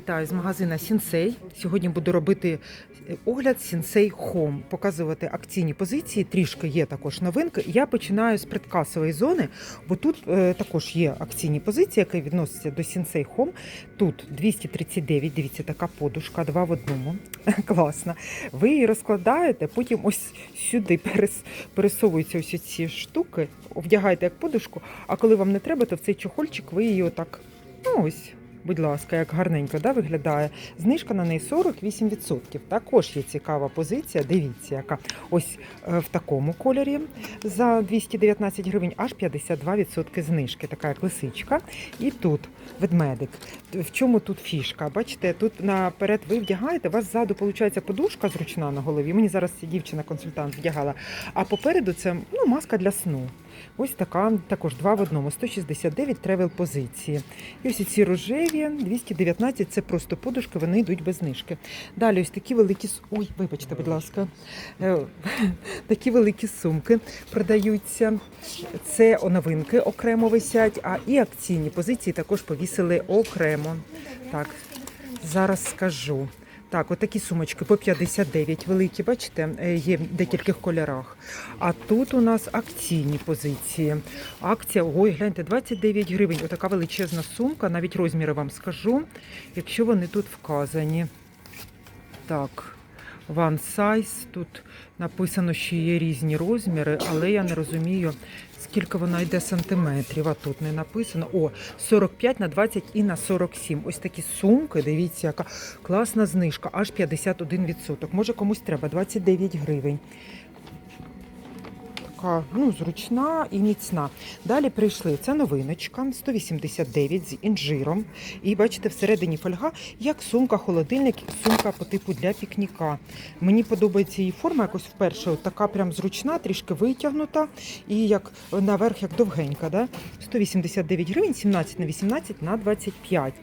Вітаю з магазина Сінсей. Сьогодні буду робити е, огляд Сінсей Home, показувати акційні позиції. Трішки є також новинки. Я починаю з предкасової зони, бо тут е, також є акційні позиції, які відносяться до Сінсей Home. Тут 239, дивіться, така подушка, два в одному. Класно. Ви її розкладаєте, потім ось сюди перес, пересовуються ось ці штуки, вдягаєте як подушку, а коли вам не треба, то в цей чохольчик ви її отак, ну ось. Будь ласка, як гарненько да, виглядає. Знижка на неї 48%. Також є цікава позиція. Дивіться, яка ось е, в такому кольорі за 219 гривень, аж 52% знижки. Така як лисичка. І тут ведмедик. В чому тут фішка? Бачите, тут наперед ви вдягаєте, у вас ззаду виходить подушка зручна на голові. Мені зараз дівчина-консультант вдягала. А попереду це ну, маска для сну. Ось така, також два в одному, 169 тревел позиції. І ось ці рожеві, 219 це просто подушки, вони йдуть без знижки. Далі ось такі великі Ой, вибачте, будь ласка. Е, Такі великі сумки продаються. Це новинки окремо висять, а і акційні позиції також повісили окремо. Так, зараз скажу. Так, отакі сумочки по 59 великі, бачите, е, є в декількох кольорах. А тут у нас акційні позиції. Акція, ой, гляньте, 29 гривень. Отака величезна сумка, навіть розміри вам скажу, якщо вони тут вказані. Так, one size. Тут написано, що є різні розміри, але я не розумію, скільки вона йде сантиметрів. А тут не написано. О, 45 на 20 і на 47. Ось такі сумки. Дивіться, яка класна знижка, аж 51%. Може комусь треба 29 гривень. Така ну, зручна і міцна. Далі прийшли. Це новиночка 189 з інжиром. І бачите, всередині фольга, як сумка, холодильник, сумка по типу для пікніка. Мені подобається її форма, якось вперше. От така прям зручна, трішки витягнута і як наверх, як довгенька. Да? 189 гривень, 17 на 18 на 25.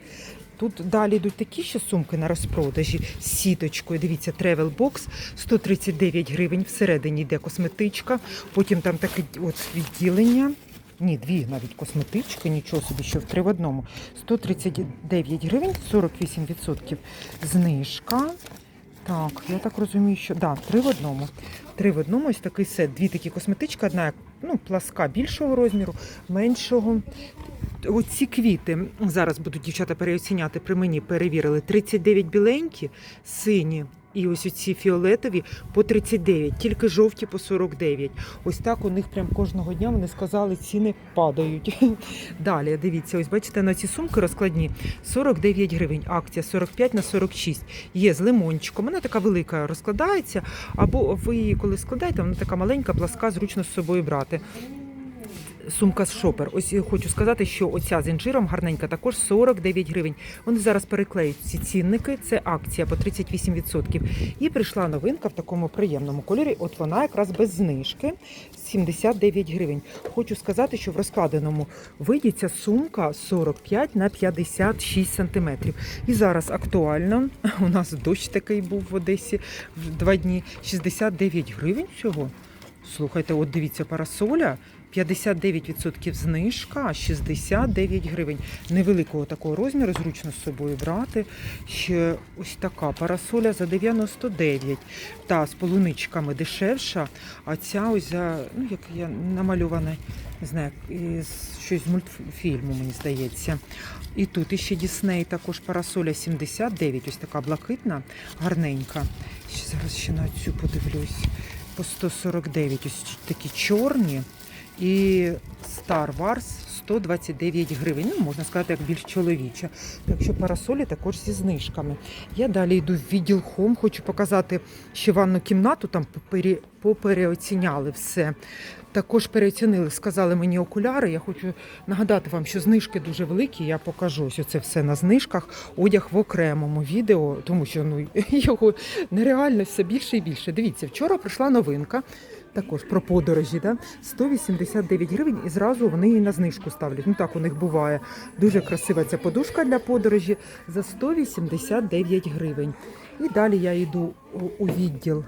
Тут далі йдуть такі ще сумки на розпродажі з сіточкою. Дивіться, Travel Box 139 гривень. Всередині йде косметичка. Потім там таке от відділення. Ні, дві навіть косметички, нічого собі, що в три в одному. 139 гривень, 48% знижка. Так, я так розумію, що да, три в одному. Три в одному ось такий сет. Дві такі косметички, одна ну, пласка більшого розміру, меншого. Оці квіти зараз будуть дівчата переоціняти при мені, перевірили. 39 біленькі, сині. І ось оці фіолетові по 39, тільки жовті по 49. Ось так у них прям кожного дня вони сказали, ціни падають. Далі, дивіться, ось бачите, на ці сумки розкладні 49 гривень. Акція 45 на 46. Є з лимончиком. Вона така велика розкладається. Або ви її коли складаєте, вона така маленька, пласка, зручно з собою брати. Сумка з шопер. Ось хочу сказати, що оця з інжиром гарненька, також 49 гривень. Вони зараз переклеють ці цінники. Це акція по 38%. І прийшла новинка в такому приємному кольорі. От вона якраз без знижки 79 гривень. Хочу сказати, що в розкладеному виді ця сумка 45 на 56 сантиметрів. І зараз актуально. У нас дощ такий був в Одесі в два дні. 69 гривень всього. Слухайте, от дивіться, парасоля 59% знижка, 69 гривень. Невеликого такого розміру, зручно з собою брати. Ще ось така парасоля за 99. Та з полуничками дешевша, а ця ось за, ну як я намальована, не знаю, щось з мультфільму, мені здається. І тут іще Дісней також парасоля 79, ось така блакитна, гарненька. Ще зараз ще на цю подивлюсь. По 149, ось такі чорні. І Star Wars 129 гривень. Ну, можна сказати, як більш чоловіча. Так що парасолі також зі знижками. Я далі йду в відділ Home, хочу показати ще ванну кімнату, там попере- попереоціняли все. Також переоцінили, сказали мені окуляри. Я хочу нагадати вам, що знижки дуже великі. Я покажу ось це все на знижках. Одяг в окремому відео, тому що ну його нереально все більше і більше. Дивіться, вчора прийшла новинка. Також про подорожі, да? 189 гривень, і зразу вони її на знижку ставлять. Ну так у них буває. Дуже красива ця подушка для подорожі за 189 гривень. І далі я йду у- відділ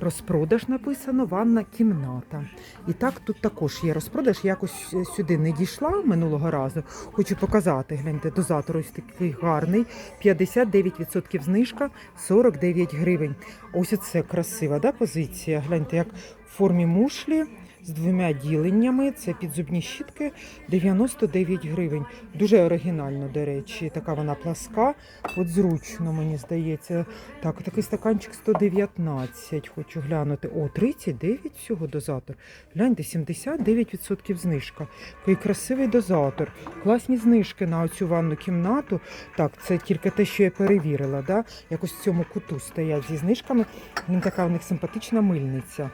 Розпродаж написано ванна кімната. І так тут також є розпродаж. Якось е, сюди не дійшла минулого разу. Хочу показати. Гляньте, дозатор ось такий гарний. 59% знижка, 49 гривень. Ось це красива да, позиція. Гляньте, як в формі мушлі. З двома діленнями це підзубні щітки 99 гривень. Дуже оригінально, до речі. Така вона пласка. От зручно, мені здається. Так, такий стаканчик 119. Хочу глянути. О, 39 всього дозатор. Гляньте, 79% знижка. Який красивий дозатор. Класні знижки на цю ванну кімнату. Так, це тільки те, що я перевірила. Да? Якось в цьому куту стоять зі знижками. Він така у них симпатична мильниця.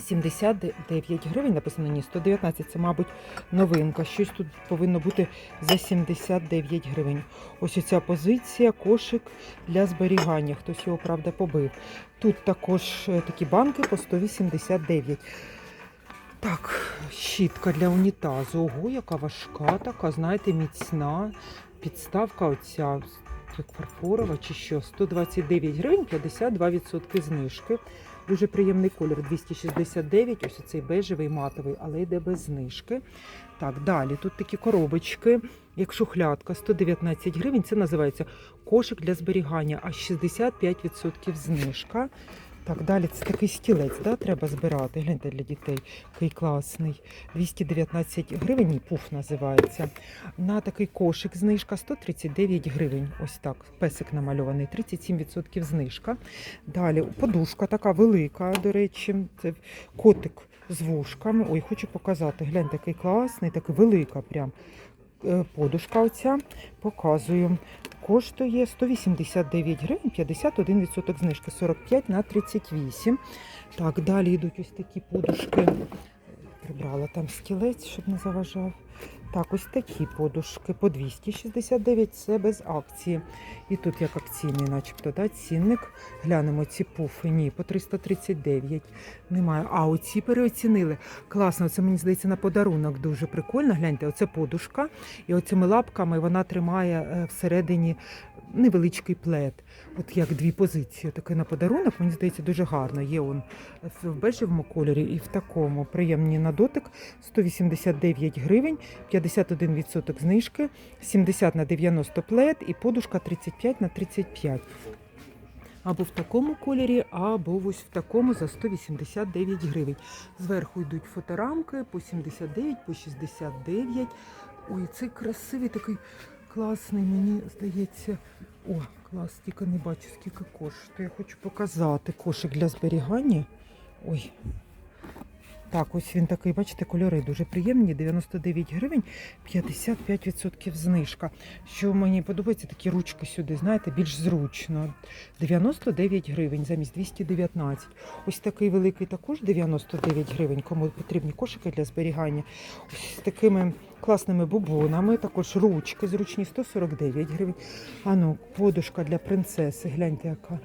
79 гривень написано, ні, 119, це, мабуть, новинка. Щось тут повинно бути за 79 гривень. Ось оця позиція, кошик для зберігання. Хтось його, правда, побив. Тут також е, такі банки по 189. Так, щітка для унітазу. Ого, яка важка така, знаєте, міцна. Підставка оця, фарфорова чи що, 129 гривень, 52% знижки. Дуже приємний колір 269, ось цей бежевий матовий, але йде без знижки. Так, далі тут такі коробочки, як шухлядка, 119 гривень. Це називається кошик для зберігання, а 65% знижка. Так, далі це такий стілець, да, треба збирати. Гляньте для дітей, який класний. 219 гривень, пуф називається. На такий кошик знижка 139 гривень. Ось так, песик намальований, 37% знижка. Далі подушка така велика, до речі, це котик з вушками. Ой, хочу показати. Глянь, такий класний, такий велика прям. Е, Подушка оця показую. Коштує 189 гривень, 51% знижки, 45 на 38. Так, далі йдуть ось такі подушки. Прибрала там стілець, щоб не заважав. Так, ось такі подушки по 269, це без акції. І тут як акційний, начебто, да, цінник. Глянемо ці пуфи. Ні, по 339. Немає. А оці переоцінили. Класно, це мені здається на подарунок дуже прикольно. Гляньте, оце подушка. І оцими лапками вона тримає е, всередині невеличкий плед. От як дві позиції. Таке на подарунок, мені здається, дуже гарно. Є он в бежевому кольорі і в такому. Приємні на дотик. 189 гривень, 51% знижки, 70 на 90 плед і подушка 35 на 35. Або в такому кольорі, або ось в такому за 189 гривень. Зверху йдуть фоторамки по 79, по 69. Ой, цей красивий такий класний, мені здається. О, клас, тільки не бачу, скільки коштує. Хочу показати кошик для зберігання. Ой. Так, ось він такий, бачите, кольори дуже приємні. 99 гривень, 55% знижка. Що мені подобається, такі ручки сюди, знаєте, більш зручно. 99 гривень замість 219. Ось такий великий також 99 гривень, кому потрібні кошики для зберігання. Ось з такими класними бубонами, також ручки зручні 149 гривень. А ну, подушка для принцеси, гляньте, яка.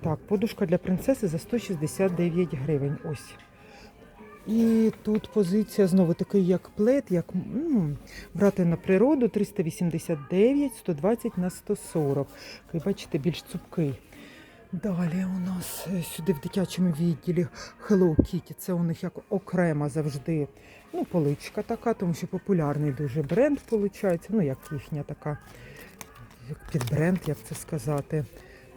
Так, подушка для принцеси за 169 гривень. Ось. І тут позиція знову такий, як плед, як м, брати на природу 389, 120 на 140. Ви бачите, більш цупкий. Далі у нас сюди в дитячому відділі Hello Kitty. Це у них як окрема завжди ну, поличка така, тому що популярний дуже бренд виходить. Ну, як їхня така, як під бренд, як це сказати.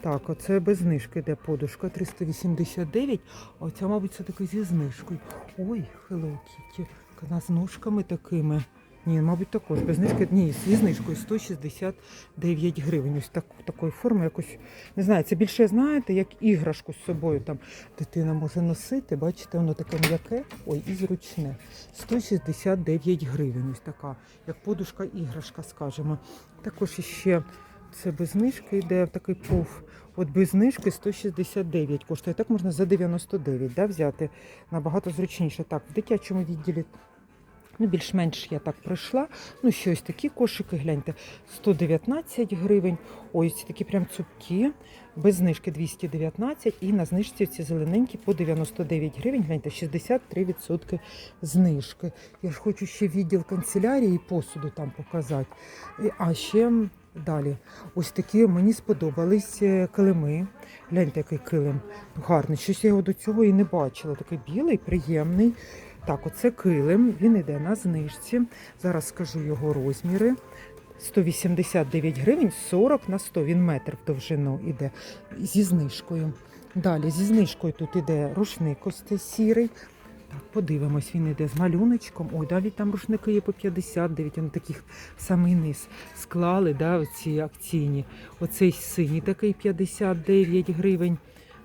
Так, оце без знижки йде подушка 389, а оця, мабуть, це таки зі знижкою. Ой, Hello Kitty, вона з ножками такими. Ні, мабуть, також без знижки. Ні, зі знижкою 169 гривень. Ось так, такої форми якось. Не знаю, це більше, знаєте, як іграшку з собою там дитина може носити. Бачите, воно таке м'яке, ой, і зручне. 169 гривень. Ось така, як подушка іграшка, скажімо. Також іще це без знижки йде такий пуф. От без знижки 169 коштує. Так можна за 99 да, взяти. Набагато зручніше. Так, в дитячому відділі ну, більш-менш я так пройшла. Ну, щось такі кошики, гляньте, 119 гривень. Ось ці такі прям цупкі, без знижки 219 і на знижці ці зелененькі по 99 гривень, гляньте, 63% знижки. Я ж хочу ще відділ канцелярії і посуду там показати. А ще Далі, ось такі мені сподобались е, килими. Гляньте, який килим гарний. Щось я його до цього і не бачила. Такий білий, приємний. Так, оце килим. Він йде на знижці. Зараз скажу його розміри. 189 гривень, 40 на 100. Він метр в довжину іде зі знижкою. Далі зі знижкою тут іде рушник ось цей сірий. Так, подивимось, він іде з малюночком. Ой, навіть там рушники є по 59, вони таких самий низ склали, да, оці акційні. Оцей синій такий 59 гривень.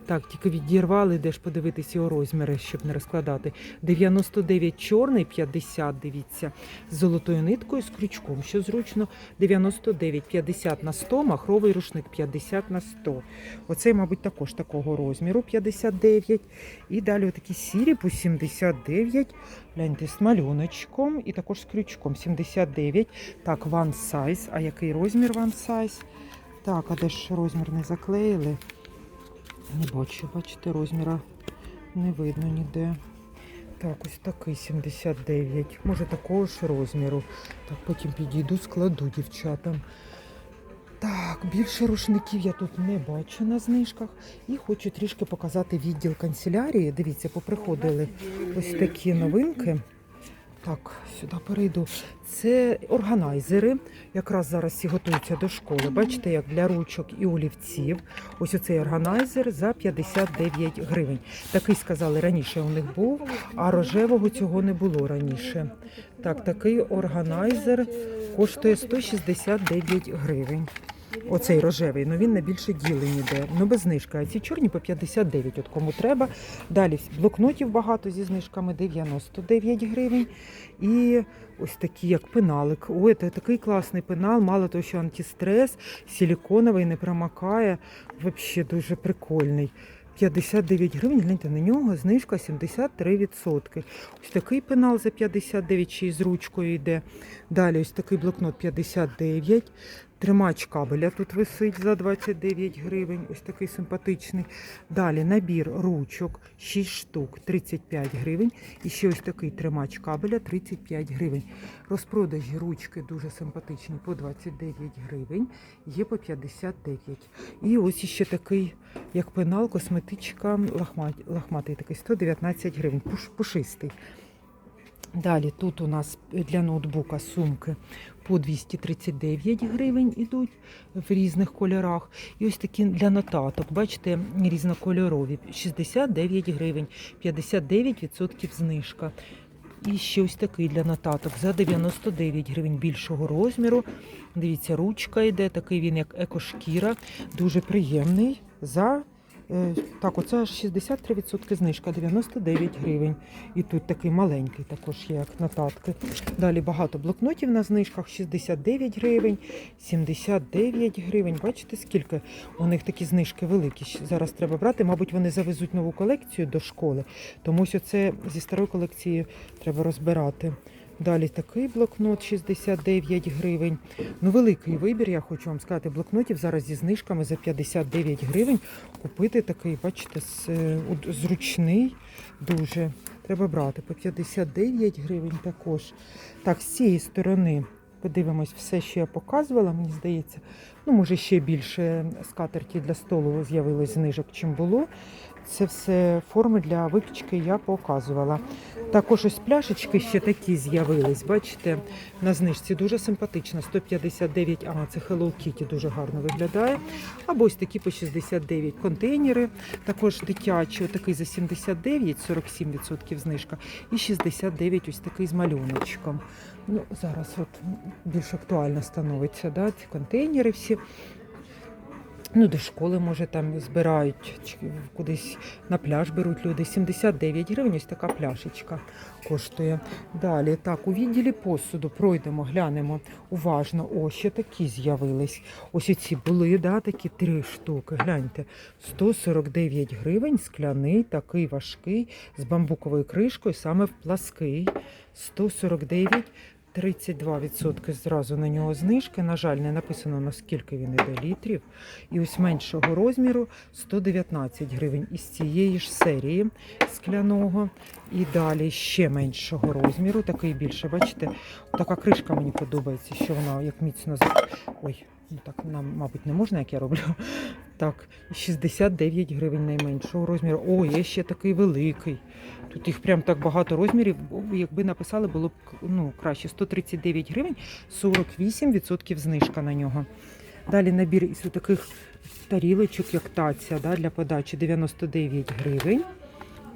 Так, тільки відірвали, де ж подивитись його розміри, щоб не розкладати. 99 чорний, 50, дивіться, з золотою ниткою, з крючком, що зручно. 99, 50 на 100, махровий рушник 50 на 100. Оцей, мабуть, також такого розміру 59. І далі отакі сірі по 79. Гляньте, з малюночком і також з крючком 79. Так, one size. А який розмір one size? Так, а де ж розмір не заклеїли? Не бачу, бачите, розміра не видно ніде. Так, ось такий 79. Може такого ж розміру. Так, потім підійду, складу дівчатам. Так, більше рушників я тут не бачу на знижках. І хочу трішки показати відділ канцелярії. Дивіться, поприходили ось такі новинки. Так, сюди перейду. Це органайзери. Якраз зараз всі готуються до школи. Бачите, як для ручок і олівців. Ось оцей органайзер за 59 гривень. Такий сказали раніше у них був, а рожевого цього не було раніше. Так, такий органайзер коштує 169 гривень. Оцей рожевий, ну він на більше діли ніде. Ну без знижки. А ці чорні по 59, от кому треба. Далі блокнотів багато зі знижками 99 гривень. І ось такі, як пеналик. Ой, це такий класний пенал, мало того, що антистрес, силіконовий, не промакає. Взагалі дуже прикольний. 59 гривень, гляньте на нього, знижка 73%. Ось такий пенал за 59, ще й з ручкою йде. Далі ось такий блокнот 59. Тримач кабеля тут висить за 29 гривень, ось такий симпатичний. Далі набір ручок 6 штук 35 гривень. І ще ось такий тримач кабеля 35 гривень. Розпродажі ручки дуже симпатичні по 29 гривень, є по 59. І ось ще такий, як пенал, косметичка, лахмат, лахматий такий 119 гривень, пушистий. Далі тут у нас для ноутбука сумки по 239 гривень ідуть в різних кольорах. І ось такі для нотаток, бачите, різнокольорові 69 гривень, 59% знижка. І ще ось такий для нотаток за 99 гривень більшого розміру. Дивіться, ручка йде, такий він як екошкіра, дуже приємний. за Так, оце 63% знижка, 99 гривень. І тут такий маленький також є, як нотатки. Далі багато блокнотів на знижках, 69 гривень, 79 гривень. Бачите, скільки у них такі знижки великі. Зараз треба брати. Мабуть, вони завезуть нову колекцію до школи. Тому ось це зі старої колекції треба розбирати. Далі такий блокнот 69 гривень. Ну, великий вибір, я хочу вам сказати, блокнотів зараз зі знижками за 59 гривень. Купити такий, бачите, е, зручний дуже. Треба брати по 59 гривень також. Так, з цієї сторони подивимось все, що я показувала, мені здається. Ну, може, ще більше скатерті для столу з'явилось знижок, чим було. Це все форми для випічки я показувала. Також ось пляшечки ще такі з'явились. Бачите, на знижці дуже симпатично. 159, а це Hello Kitty дуже гарно виглядає. Або ось такі по 69 контейнери. Також дитячі, такий за 79, 47% знижка. І 69 ось такий з малюночком. Ну, зараз от більш актуально становиться да, ці контейнери всі. Ну, до школи, може, там збирають, кудись на пляж беруть люди. 79 гривень, ось така пляшечка коштує. Далі, так, у відділі посуду пройдемо, глянемо уважно. О, ще такі з'явились. Ось ці були, да, такі три штуки. Гляньте, 149 гривень, скляний, такий важкий, з бамбуковою кришкою, саме в плаский. 149 32% зразу на нього знижки. На жаль, не написано наскільки він іде літрів. І ось меншого розміру 119 гривень із цієї ж серії скляного. І далі ще меншого розміру, такий більше. Бачите, така кришка мені подобається, що вона як міцно Ой, Ну так нам, мабуть, не можна, як я роблю. Так, 69 гривень найменшого розміру. О, є ще такий великий. Тут їх прям так багато розмірів. Якби написали, було б ну, краще. 139 гривень, 48% знижка на нього. Далі набір із таких тарілочок, як таця, да, для подачі 99 гривень.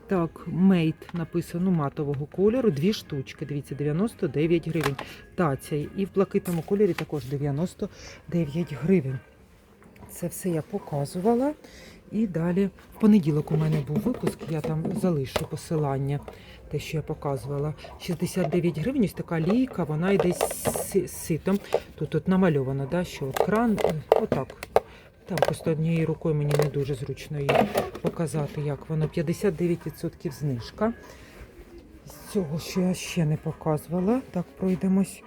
Так, мейт написано матового кольору, дві штучки. Дивіться, 99 гривень. Таця. І в блакитному кольорі також 99 гривень. Це все я показувала. І далі в понеділок у мене був випуск, я там залишу посилання, те, що я показувала. 69 гривень, ось така лійка, вона йде з ситом. Тут от намальовано, да, що от кран, е, отак. Там просто однією рукою мені не дуже зручно її показати, як воно. 59% знижка. З цього, що я ще не показувала. Так, пройдемось.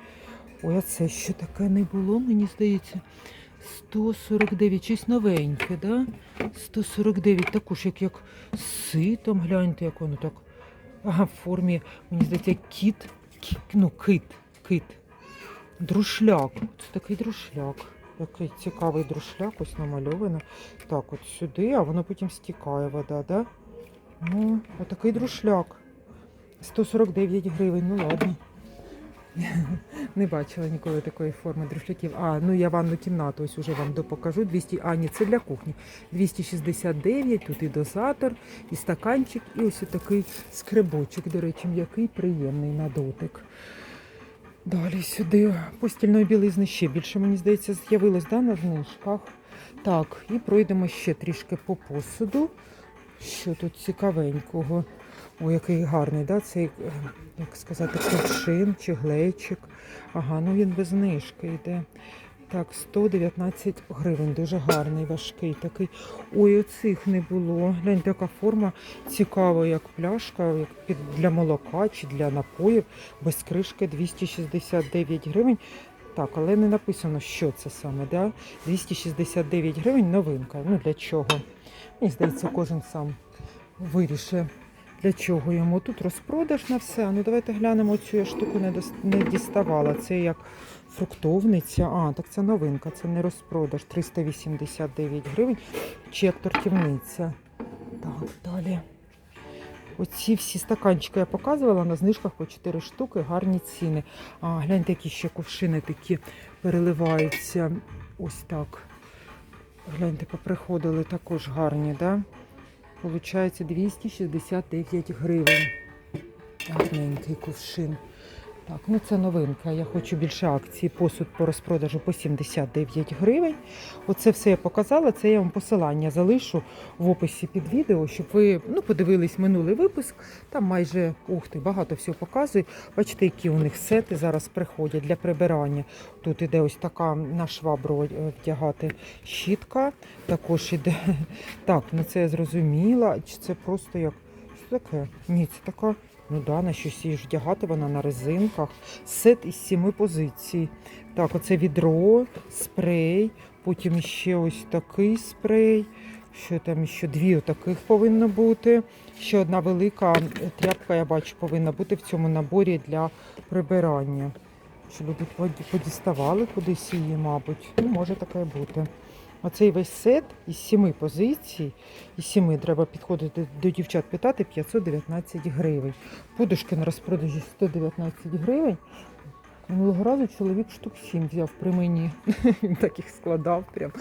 Ой, а це що таке не було, мені здається. 149, щось новеньке, да? 149, також як, як ситом, гляньте, як воно так. Ага, в формі, мені здається, кіт, кі- ну, кит, кит. Друшляк. Це такий друшляк. Який цікавий друшляк, ось намальовано. Так, от сюди, а воно потім стікає вода, да? Ну, отакий друшляк. 149 гривень, ну ладно. Не бачила ніколи такої форми друшляків. А, ну я ванну кімнату ось уже вам допокажу. 200, а, ні, це для кухні. 269, тут і дозатор, і стаканчик, і ось такий скребочок, до речі, м'який, приємний на дотик. Далі сюди постільної білизни ще більше, мені здається, з'явилось да, на знижках. Так, і пройдемо ще трішки по посуду. Що тут цікавенького? О, який гарний, да? цей, е, як сказати, кувшин чи глечик. Ага, ну він без знижки йде. Так, 119 гривень, дуже гарний, важкий такий. Ой, оцих не було. Гляньте, яка форма цікава, як пляшка, як під, для молока чи для напоїв. Без кришки 269 гривень. Так, але не написано, що це саме. Да? 269 гривень новинка. Ну для чого? Мені здається, кожен сам вирішує, для чого йому. Тут розпродаж на все. Ну давайте глянемо цю я штуку не, дос- не діставала. Це як фруктовниця. А, так це новинка, це не розпродаж. 389 гривень. Чи як тортівниця. Так, далі. Оці всі стаканчики я показувала на знижках по 4 штуки, гарні ціни. А, гляньте, які ще кувшини такі переливаються. Ось так. Гляньте, поприходили також гарні, да? Получається 269 гривень. Гарненький кувшин. Так, ну це новинка. Я хочу більше акцій. Посуд по розпродажу по 79 гривень. Оце все я показала. Це я вам посилання залишу в описі під відео, щоб ви ну, подивились минулий випуск. Там майже ух ти, багато всього показує. Бачите, які у них сети зараз приходять для прибирання. Тут іде ось така на швабру е, вдягати щітка. Також іде. Так, ну це я зрозуміла. Чи це просто як що таке? Ні, це така. Ну да, на щось її ж вдягати вона на резинках. Сет із сіми позицій. Так, оце відро, спрей, потім ще ось такий спрей. Що там ще дві отаких повинно бути. Ще одна велика тряпка, я бачу, повинна бути в цьому наборі для прибирання. Що люди поді- подіставали кудись її, мабуть. Ну, може таке бути. Оцей весь сет із сіми позицій, із сіми треба підходити до дівчат питати 519 гривень. Подушки на розпродажі 119 гривень. Минулого разу чоловік штук 7 взяв при мені. Він так їх складав прям.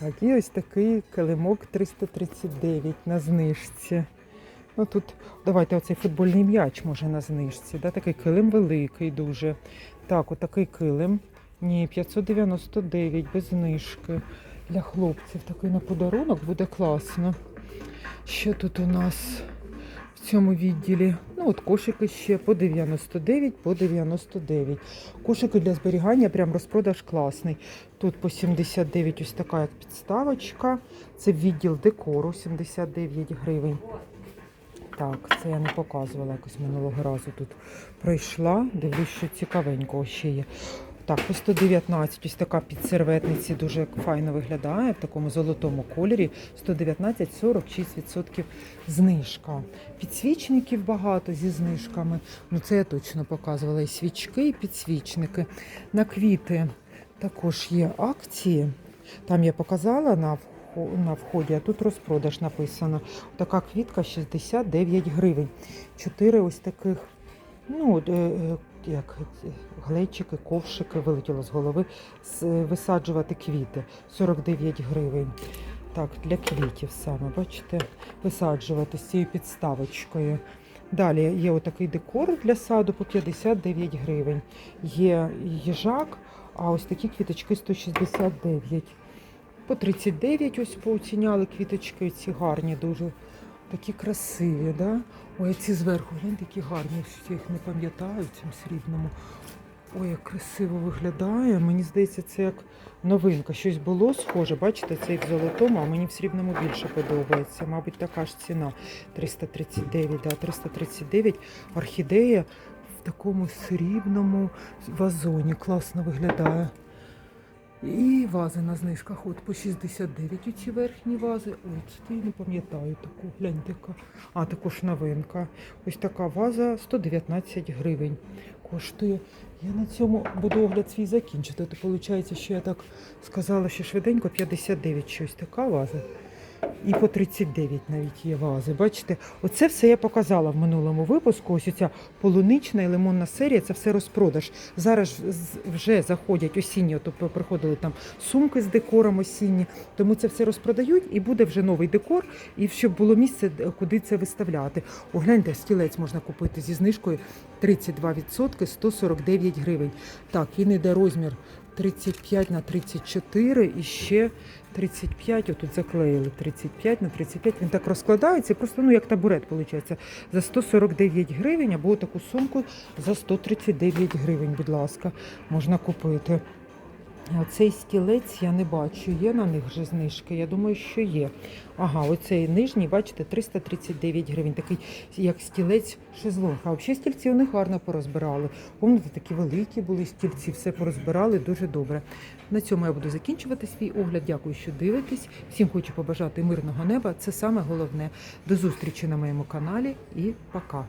Так, і ось такий килимок 339 на знижці. Ну тут давайте оцей футбольний м'яч може на знижці. Да? Такий килим великий дуже. Так, отакий килим. Ні, 599 без знижки. Для хлопців такий на подарунок буде класно. Що тут у нас в цьому відділі? Ну, от кошики ще по 99, по 99. Кошики для зберігання, прям розпродаж класний. Тут по 79 ось така як підставочка. Це відділ декору 79 гривень. Так, це я не показувала якось минулого разу тут пройшла. Дивлюсь, що цікавенького ще є. Так, по 119, ось така під серветниці дуже файно виглядає в такому золотому кольорі. 119, 46% знижка. Підсвічників багато зі знижками. Ну це я точно показувала. І свічки, і підсвічники. На квіти Також є акції. Там я показала на, на вході, а тут розпродаж написано. Така квітка 69 гривень. Чотири ось таких, ну, е, е, як глечики, ковшики, вилетіло з голови, висаджувати квіти 49 гривень. Так, для квітів саме, бачите, висаджувати з цією підставочкою. Далі є отакий декор для саду по 59 гривень. Є їжак, а ось такі квіточки 169. По 39 ось поуціняли квіточки, ці гарні дуже. Такі красиві, да? Ой, ці зверху, гляньте, які гарні, я їх не пам'ятаю в цьому срібному. Ой, як красиво виглядає. Мені здається, це як новинка. Щось було схоже, бачите, це як в золотому, а мені в срібному більше подобається. Мабуть, така ж ціна 339, да, 339. Орхідея в такому срібному вазоні. Класно виглядає. І вази на знижках от по 69 оці верхні вази. Ой, це я не пам'ятаю таку. Гляньте. А, також новинка. Ось така ваза 119 гривень коштує. Я на цьому буду огляд свій закінчити. То виходить, що я так сказала, що швиденько 59 щось така ваза. І по 39 навіть є вази. Бачите, оце все я показала в минулому випуску. Ось ця полунична і лимонна серія, це все розпродаж. Зараз вже заходять осінні, тобто приходили там сумки з декором осінні, тому це все розпродають і буде вже новий декор, і щоб було місце, куди це виставляти. Огляньте, стілець можна купити зі знижкою 32%, 149 гривень. Так, він йде розмір 35 на 34 і ще 35, отут заклеїли 35 на 35, він так розкладається, просто ну як табурет, виходить, за 149 гривень, або таку сумку за 139 гривень, будь ласка, можна купити. Цей стілець я не бачу, є на них вже знижки, я думаю, що є. Ага, оцей нижній, бачите, 339 гривень, такий як стілець шезлонг. А взагалі стільці вони гарно порозбирали. Пам'ятаєте, такі великі були стільці, все порозбирали дуже добре. На цьому я буду закінчувати свій огляд. Дякую, що дивитесь. Всім хочу побажати мирного неба. Це саме головне. До зустрічі на моєму каналі і пока.